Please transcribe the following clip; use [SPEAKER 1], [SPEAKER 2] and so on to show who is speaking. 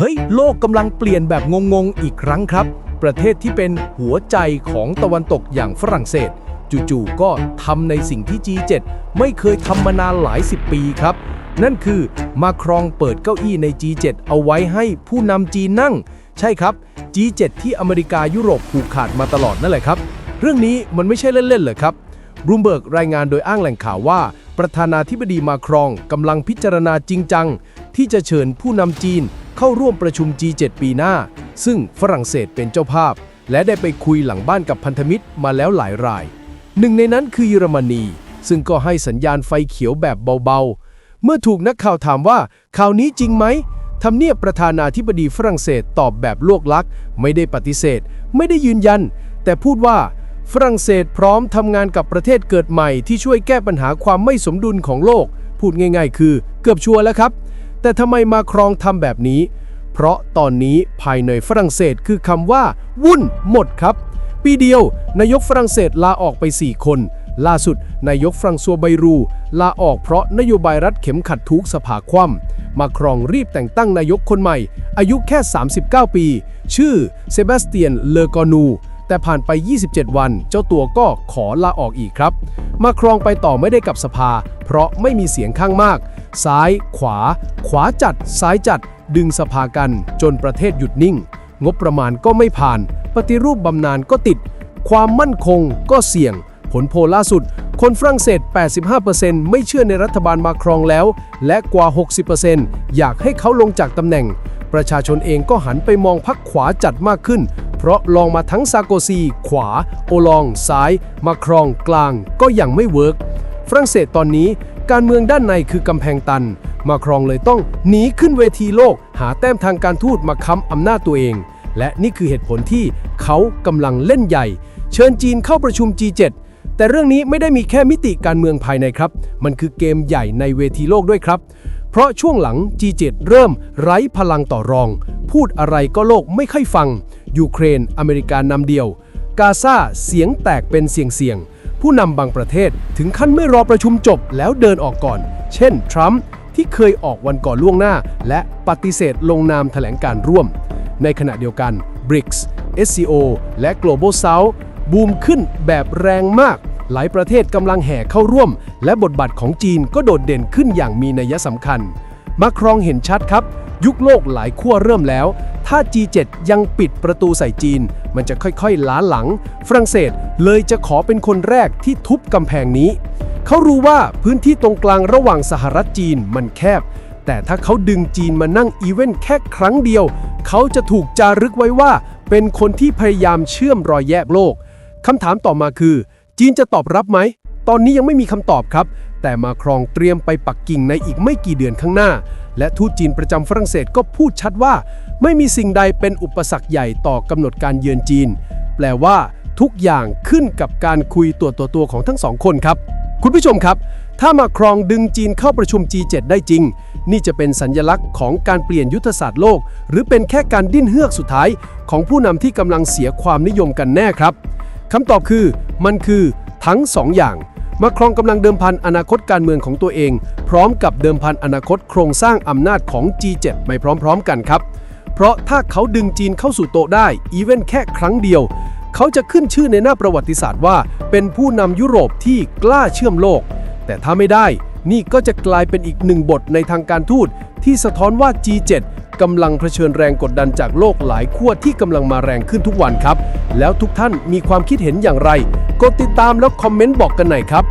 [SPEAKER 1] เฮ้ย โลกกำลังเปลี่ยนแบบงง ๆ อีกครั้งครับ ประเทศที่เป็นหัวใจของตะวันตกอย่างฝรั่งเศส จู่ๆก็ทำในสิ่งที่ G7 ไม่เคยทำมานานหลายสิบปีครับ นั่นคือมาครองเปิดเก้าอี้ใน G7 เอาไว้ให้ผู้นำจีนนั่ง ใช่ครับ G7 ที่อเมริกายุโรปผูกขาดมาตลอดนั่นแหละครับ เรื่องนี้มันไม่ใช่เล่นๆเลยครับบรูมเบิร์กรายงานโดยอ้างแหล่งข่าวว่า ประธานาธิบดีมาครองกำลังพิจารณาจริงจัง ที่จะเชิญผู้นำจีนเข้าร่วมประชุม G7 ปีหน้า ซึ่งฝรั่งเศสเป็นเจ้าภาพ และได้ไปคุยหลังบ้านกับพันธมิตรมาแล้วหลายราย หนึ่งในนั้นคือเยอรมนี ซึ่งก็ให้สัญญาณไฟเขียวแบบเบาๆ เมื่อถูกนักข่าวถามว่าข่าวนี้จริงไหมทำเนียบประธานาธิบดีฝรั่งเศสตอบแบบลวกลัก ไม่ได้ปฏิเสธ ไม่ได้ยืนยัน แต่พูดว่าฝรั่งเศสพร้อมทำงานกับประเทศเกิดใหม่ที่ช่วยแก้ปัญหาความไม่สมดุลของโลก พูดง่ายๆ คือเกือบชัวร์แล้วครับ แต่ทำไมมาครองทำแบบนี้ เพราะตอนนี้ภายในฝรั่งเศสคือคำว่า วุ่นหมดครับ ปีเดียวนายกฝรั่งเศสลาออกไป 4 คน ล่าสุดนายกฟรังซัวไบรู ลาออกเพราะนโยบายรัฐเข็มขัดทุกสภาคว่ำมาครองรีบแต่งตั้งนายกคนใหม่ อายุแค่ 39 ปี ชื่อเซบาสเตียนเลอกอนู แต่ผ่านไป 27 วัน เจ้าตัวก็ขอลาออกอีกครับ มาครองไปต่อไม่ได้กับสภา เพราะไม่มีเสียงข้างมาก ซ้าย ขวา ขวาจัด ซ้ายจัด ดึงสภากัน จนประเทศหยุดนิ่ง งบประมาณก็ไม่ผ่าน ปฏิรูปบำนาญก็ติด ความมั่นคงก็เสี่ยง ผลโพลล่าสุด คนฝรั่งเศส 85%ไม่เชื่อในรัฐบาลมาครองแล้ว และกว่า 60%อยากให้เขาลงจากตำแหน่ง ประชาชนเองก็หันไปมองพักขวาจัดมากขึ้น เพราะลองมาทั้งซาโกซี ขวา โอลอง ซ้าย มาครองกลางก็ยังไม่เวิร์กฝรั่งเศสตอนนี้การเมืองด้านในคือกำแพงตัน มาครองเลยต้องหนีขึ้นเวทีโลก หาแต้มทางการทูตมาค้ำอำนาจตัวเอง และนี่คือเหตุผลที่เขากำลังเล่นใหญ่ เชิญจีนเข้าประชุม G7 แต่เรื่องนี้ไม่ได้มีแค่มิติการเมืองภายในครับ มันคือเกมใหญ่ในเวทีโลกด้วยครับ เพราะช่วงหลัง G7 เริ่มไร้พลังต่อรอง พูดอะไรก็โลกไม่ค่อยฟัง ยูเครน อเมริกานำเดียว กาซาเสียงแตกเป็นเสียงๆ ผู้นำบางประเทศถึงขั้นไม่รอประชุมจบแล้วเดินออกก่อน เช่น ทรัมป์ที่เคยออกวันก่อนล่วงหน้า และปฏิเสธลงนามแถลงการร่วม ในขณะเดียวกัน BRICS SCO และ Global South บูมขึ้นแบบแรงมาก หลายประเทศกำลังแห่เข้าร่วม และบทบาทของจีนก็โดดเด่นขึ้นอย่างมีนัยสำคัญมาครองเห็นชัดครับ ยุคโลกหลายขั้วเริ่มแล้ว ถ้า G7 ยังปิดประตูใส่จีน มันจะค่อยๆ ล้าหลัง ฝรั่งเศสเลยจะขอเป็นคนแรกที่ทุบกำแพงนี้ เขารู้ว่าพื้นที่ตรงกลางระหว่างสหรัฐจีนมันแคบ แต่ถ้าเขาดึงจีนมานั่งอีเวนต์แค่ครั้งเดียว เขาจะถูกจารึกไว้ว่า เป็นคนที่พยายามเชื่อมรอยแยกโลกคำถามต่อมาคือ จีนจะตอบรับไหม ตอนนี้ยังไม่มีคำตอบครับแต่มาครองเตรียมไปปักกิ่งในอีกไม่กี่เดือนข้างหน้า และทูตจีนประจำฝรั่งเศสก็พูดชัดว่า ไม่มีสิ่งใดเป็นอุปสรรคใหญ่ต่อกำหนดการเยือนจีน แปลว่า ทุกอย่างขึ้นกับการคุยตัวต่อตัวของทั้งสองคนครับ คุณผู้ชมครับ ถ้ามาครองดึงจีนเข้าประชุม G7 ได้จริง นี่จะเป็นสัญญลักษณ์ของการเปลี่ยนยุทธศาสตร์โลก หรือเป็นแค่การดิ้นเฮือกสุดท้าย ของผู้นำที่กำลังเสียความนิยมกันแน่ครับคำตอบคือ มันคือทั้งสองอย่าง มาครองกำลังเดิมพันอนาคตการเมืองของตัวเอง พร้อมกับเดิมพันอนาคตโครงสร้างอำนาจของ G7 ไปพร้อมๆกันครับ เพราะถ้าเขาดึงจีนเข้าสู่โต๊ะได้ อีเวนต์แค่ครั้งเดียว เขาจะขึ้นชื่อในหน้าประวัติศาสตร์ว่า เป็นผู้นำยุโรปที่กล้าเชื่อมโลก แต่ถ้าไม่ได้ นี่ก็จะกลายเป็นอีกหนึ่งบทในทางการทูตที่สะท้อนว่า G7 กำลังเผชิญแรงกดดันจากโลกหลายขั้วที่กำลังมาแรงขึ้นทุกวันครับ แล้วทุกท่านมีความคิดเห็นอย่างไร กดติดตามแล้วคอมเมนต์บอกกันหน่อยครับ